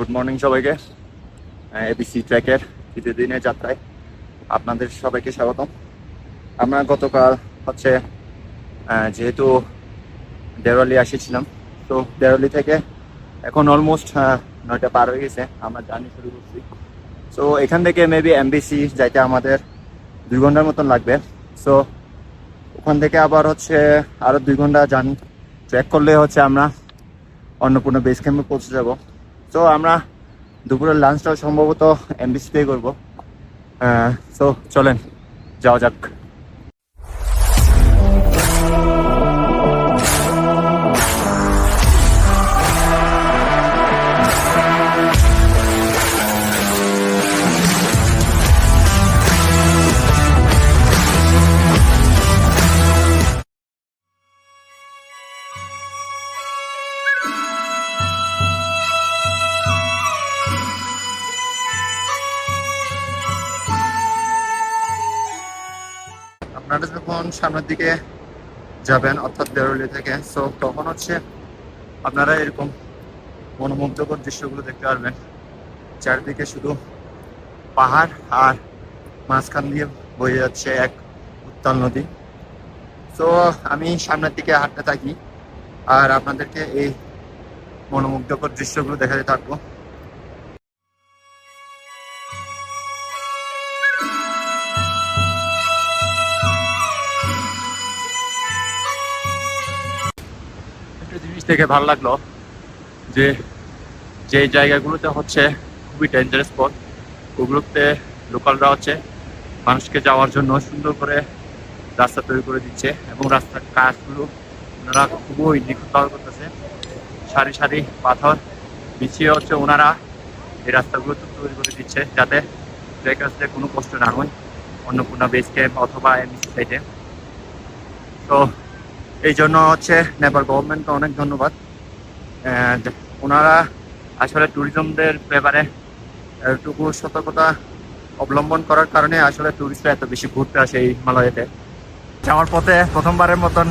Good morning সবাইকে। ABC ট্র্যাকের তৃতীয় দিনের যাত্রায় আপনাদের সবাইকে স্বাগতম। আমরা গতকাল হচ্ছে যেহেতু দেওয়ালি এসেছিলাম তো দেওয়ালি থেকে এখন অলমোস্ট নয়টা পার হয়ে গেছে, আমরা জার্নি শুরু করছি। সো এখান থেকে মেবি এমবিসি যাইতে আমাদের দুই ঘণ্টার মতন লাগবে। সো ওখান থেকে আবার হচ্ছে আরও দুই ঘণ্টা জার্নি ট্র্যাক করলে হচ্ছে আমরা অন্নপূর্ণা বেস ক্যাম্পে পৌঁছে যাব। তো আমরা দুপুরের লাঞ্চটাও সম্ভবত এমবিসি পে করব। সো চলেন যাওয়া যাক। যখন সামনের দিকে যাবেন, অর্থাৎ দেরলি থেকে। সো তখন হচ্ছে আপনারা এরকম মনোমুগ্ধকর দৃশ্যগুলো দেখতে পারবেন। চারিদিকে শুধু পাহাড় আর মাঝখান দিয়ে বয়ে যাচ্ছে এক উত্তাল নদী। তো আমি সামনের দিকে হাঁটতে থাকি আর আপনাদেরকে এই মনোমুগ্ধকর দৃশ্যগুলো দেখাতে থাকব। দেখে ভালো লাগল যে যে জায়গাগুলোতে হচ্ছে খুবই ডেঞ্জারাস স্পট ওগুলোতে লোকালরা হচ্ছে মানুষকে যাওয়ার জন্য সুন্দর করে রাস্তা তৈরি করে দিচ্ছে এবং রাস্তার কাজগুলো ওনারা খুবই নিখুঁতভাবে করতেছে। সারি সারি পাথর বিছিয়ে হচ্ছে ওনারা এই রাস্তাগুলো তৈরি করে দিচ্ছে যাতে ট্রেকার্সদের কোনো কষ্ট না হয়, অন্নপূর্ণা বেস ক্যাম্প অথবা এমসি সাইডে তো এই জন্য হচ্ছে নেপাল গভর্নমেন্টকে অনেক ধন্যবাদ। ওনারা আসলে ট্যুরিজমদের ব্যাপারে একটুকু সতর্কতা অবলম্বন করার কারণে আসলে ট্যুরিস্টরা এত বেশি ঘুরতে আসে এই হিমালয়েতে। যাওয়ার পথে প্রথমবারের মতন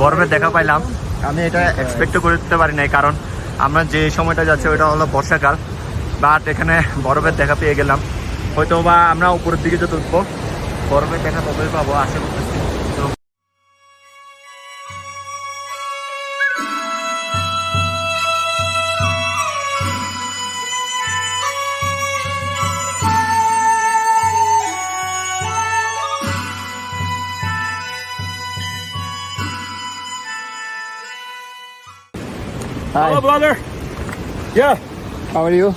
বরফের দেখা পাইলাম। আমি এটা এক্সপেক্ট করতে পারি নাই, কারণ আমরা যে সময়টা যাচ্ছি ওইটা হলো বর্ষাকাল। বাট এখানে বরফের দেখা পেয়ে গেলাম। হয়তো বা আমরা উপরের দিকে যত উঠবো, বরফের দেখা ততই পাবো, আশা করতেছি। তো Hello, brother. Yeah. how are you?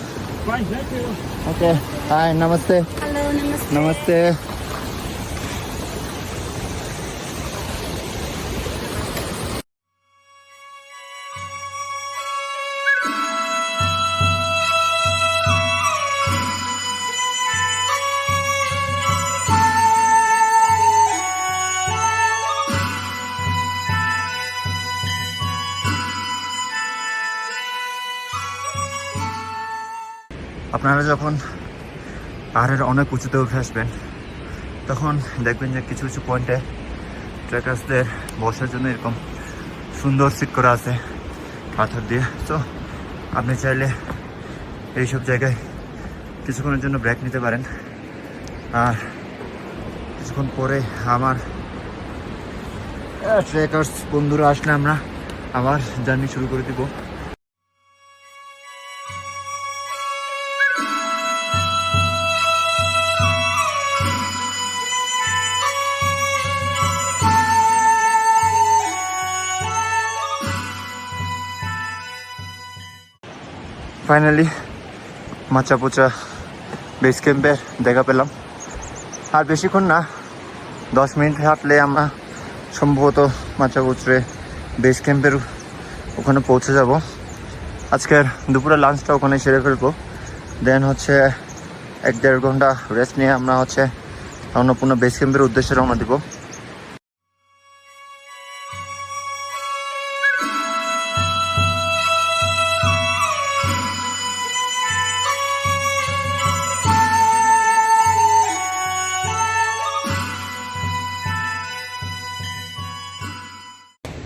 Fine, thank you. Okay. Hi, namaste. Hello, namaste. Namaste. আপনারা যখন পাহাড়ের অনেক উঁচুতে উঠে আসবেন, তখন দেখবেন যে কিছু কিছু পয়েন্টে ট্রেকার্সদের বসার জন্য এরকম সুন্দর সিট করা আছে পাথর দিয়ে। তো আপনি চাইলে এইসব জায়গায় কিছুক্ষণের জন্য ব্রেক নিতে পারেন। আর কিছুক্ষণ পরে আমার ট্রেকার্স বন্ধুরা আসলে আমরা আবার জার্নি শুরু করে দিব। ফাইনালি মাচা পোচা বেস ক্যাম্পের দেখা পেলাম। আর বেশিক্ষণ না, দশ মিনিট হাঁটলে আমরা সম্ভবত মাচা পুচরে বেস ক্যাম্পের ওখানে পৌঁছে যাব। আজকের দুপুরে লাঞ্চটা ওখানে সেরে ফেলব। দেন হচ্ছে এক দেড় ঘণ্টা রেস্ট নিয়ে আমরা হচ্ছে অন্নপূর্ণা বেস ক্যাম্পের উদ্দেশ্যে রওনা দিব।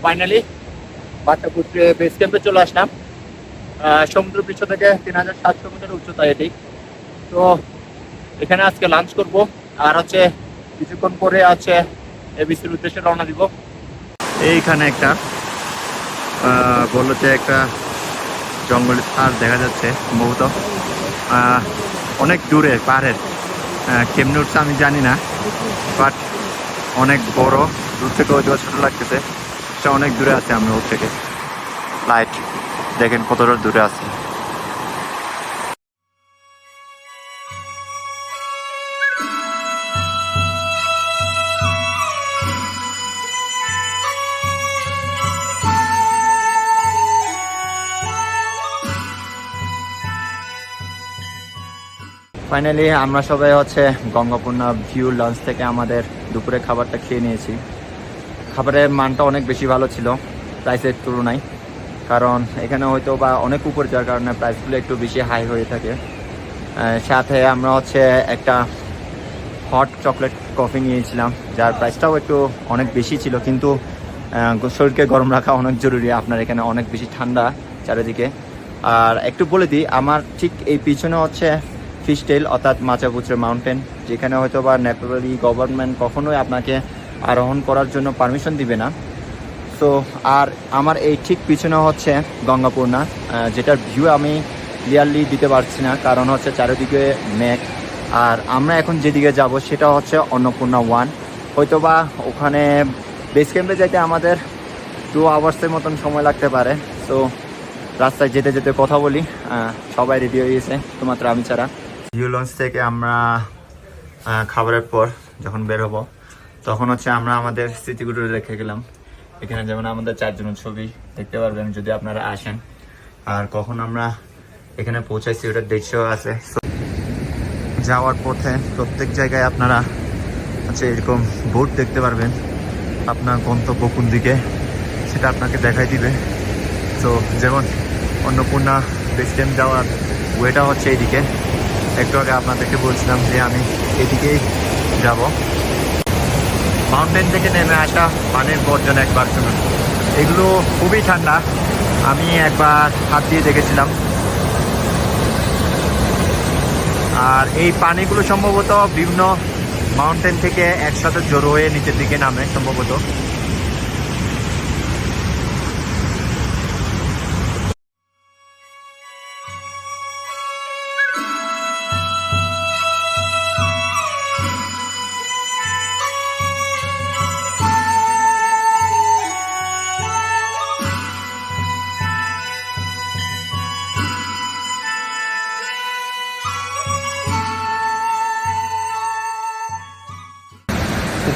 ফাইনালি বাচ্চা পুত্রে বেস ক্যাম্পে চলে আসলাম। সমুদ্র পৃষ্ঠ থেকে তিন হাজার সাতশো মিটার উচ্চতা এটি। তো এখানে আজকে লাঞ্চ করব। আর হচ্ছে কিছুক্ষণ পরে আছে এবিসির উদ্দেশ্যে রওনা দিব। এইখানে একটা বলতে একটা জঙ্গলের আর দেখা যাচ্ছে সম্ভবত। অনেক দূরে, পাহাড়ের। কেমনি কেমনে উঠছে আমি জানি না বাট অনেক বড়, দূর থেকে হয়তো ছোট লাগতেছে। সে অনেক দূরে আছে, আমরা ওর থেকে। লাইট দেখেন কতটা দূরে আছে। ফাইনালি আমরা সবাই হচ্ছে গঙ্গাপূর্ণা ভিউ লঞ্চ থেকে আমাদের দুপুরে খাবারটা খেয়ে নিয়েছি। খাবারের মানটা অনেক বেশি ভালো ছিল প্রাইসের তুলনায়। কারণ এখানে হয়তো বা অনেক উপর যাওয়ার কারণে প্রাইসগুলো একটু বেশি হাই হয়ে থাকে। সাথে আমরা হচ্ছে একটা হট চকলেট কফি নিয়েছিলাম, যার প্রাইসটাও একটু অনেক বেশি ছিল, কিন্তু শরীরকে গরম রাখা অনেক জরুরি, আপনার এখানে অনেক বেশি ঠান্ডা চারিদিকে। আর একটু বলে দিই, আমার ঠিক এই পিছনে হচ্ছে ফিস্টেল অর্থাৎ মাচাপুচরে মাউন্টেন যেখানে হয়তো বা নেপালি গভর্নমেন্ট কখনোই আপনাকে আরোহণ করার জন্য পারমিশন দিবে না। তো আর আমার এই ঠিক পিছনে হচ্ছে গঙ্গাপূর্ণা যেটার ভিউ আমি ক্লিয়ারলি দিতে পারছি না, কারণ হচ্ছে চারিদিকে মেঘ। আর আমরা এখন যেদিকে যাব সেটা হচ্ছে অন্নপূর্ণা ওয়ান হয়তো বা ওখানে বেস ক্যাম্পে যেতে আমাদের টু আওয়ার্সের মতন সময় লাগতে পারে। তো রাস্তায় যেতে যেতে কথা বলি সবাই রেডি হয়ে গেছে, শুধুমাত্র আমি ছাড়া। ভিউ লঞ্চ থেকে আমরা খাবারের পর যখন বের হব তখন হচ্ছে আমরা আমাদের স্মৃতিগুলো রেখে গেলাম। এখানে যেমন আমাদের চারজনের ছবি দেখতে পারবেন যদি আপনারা আসেন। আর কখন আমরা এখানে পৌঁছাইছি ওটার দৃশ্য আছে। যাওয়ার পথে প্রত্যেক জায়গায় আপনারা হচ্ছে এরকম বোর্ড দেখতে পারবেন। আপনার গন্তব্য কোন দিকে সেটা আপনাকে দেখাই দিবে। তো যেমন অন্নপূর্ণা বেস ক্যাম্প যাওয়ার ওয়েটা হচ্ছে এইদিকে। একটু আগে আপনাদেরকে বলছিলাম যে আমি এদিকেই যাব। মাউন্টেন থেকে নেমে আসা পানির বর্জন একবার শুনুন। এগুলো খুবই ঠান্ডা। আমি একবার হাত দিয়ে দেখেছিলাম। আর এই পানিগুলো সম্ভবত বিভিন্ন মাউন্টেন থেকে একসাথে জড়ো হয়ে নিচের দিকে নামে সম্ভবত।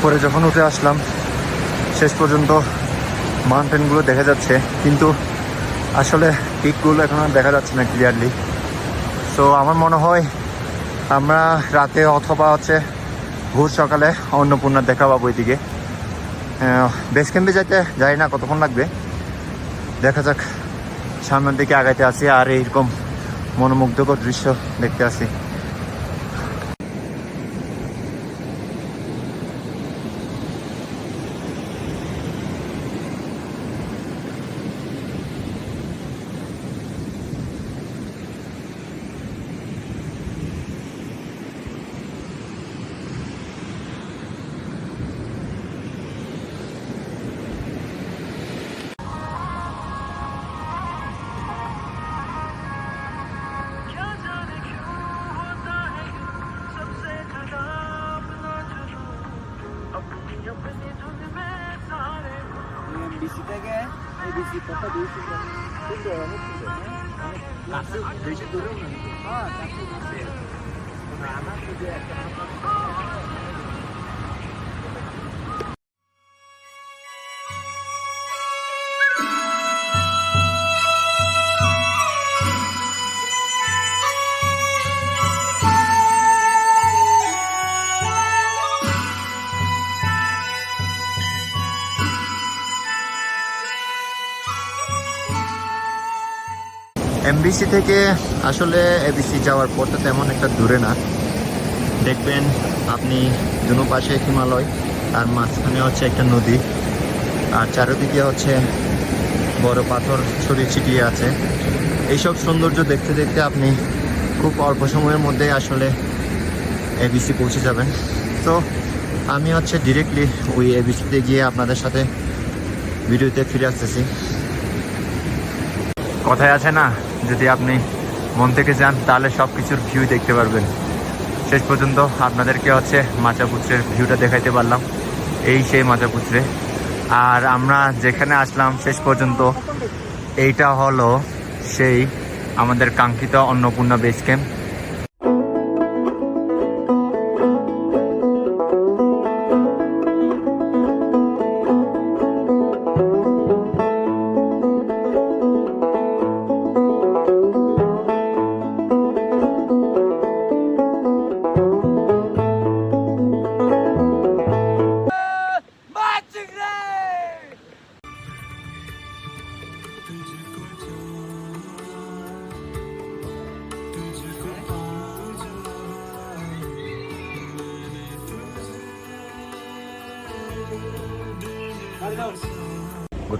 উপরে যখন উঠে আসলাম, শেষ পর্যন্ত মাউন্টেনগুলো দেখা যাচ্ছে। কিন্তু আসলে পিকগুলো এখন আর দেখা যাচ্ছে না ক্লিয়ারলি সো আমার মনে হয় আমরা রাতে অথবা হচ্ছে ভোর সকালে অন্নপূর্ণা দেখা পাবো ওইদিকে বেস ক্যাম্পে যাইতে যাই না কতক্ষণ লাগবে। দেখা যাক, সামনের দিকে আগাইতে আসি আর এইরকম মনোমুগ্ধকর দৃশ্য দেখতে আসি। কত সুন্দর অনেক সুন্দর কাছে বেশি দূরেও না আমার যদি একটা এমবিসি থেকে আসলে এবিসি যাওয়ার পথটা তেমন একটা দূরে না। দেখবেন আপনি দুনো পাশে হিমালয় আর মাঝখানে হচ্ছে একটা নদী, আর চারিদিকে হচ্ছে বড় পাথর ছড়িয়ে ছিটিয়ে আছে। এইসব সৌন্দর্য দেখতে দেখতে আপনি খুব অল্প সময়ের মধ্যে আসলে এবিসি পৌঁছে যাবেন। তো আমি হচ্ছে ডিরেক্টলি ওই এবিসিতে গিয়ে আপনাদের সাথে ভিডিওতে ফিরে আসতেছি। কথায় আছে না, যদি আপনি মন থেকে যান, তাহলে সব কিছুর ভিউ দেখতে পারবেন। শেষ পর্যন্ত আপনাদেরকে হচ্ছে মাচাপুত্রের ভিউটা দেখাইতে পারলাম। এই সেই মাচাপুত্রে। আর আমরা যেখানে আসলাম শেষ পর্যন্ত, এইটা হলো সেই আমাদের কাঙ্ক্ষিত Annapurna base camp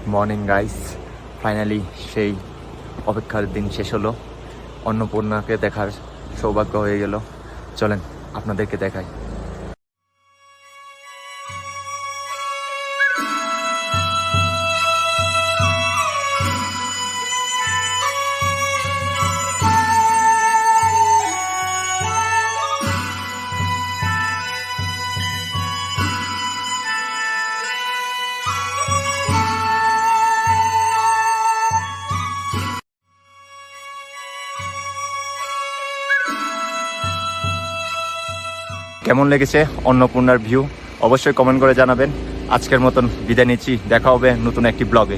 morning guys finally সেই অপেক্ষার দিন শেষ হলো। অন্নপূর্ণাকে দেখার সৌভাগ্য হয়ে গেল। চলেন, আপনাদেরকে দেখাই। কেমন লেগেছে অন্নপূর্ণার ভিউ? অবশ্যই কমেন্ট করে জানাবেন। আজকের মতন বিদায় নিচ্ছি। দেখা হবে নতুন একটি ব্লগে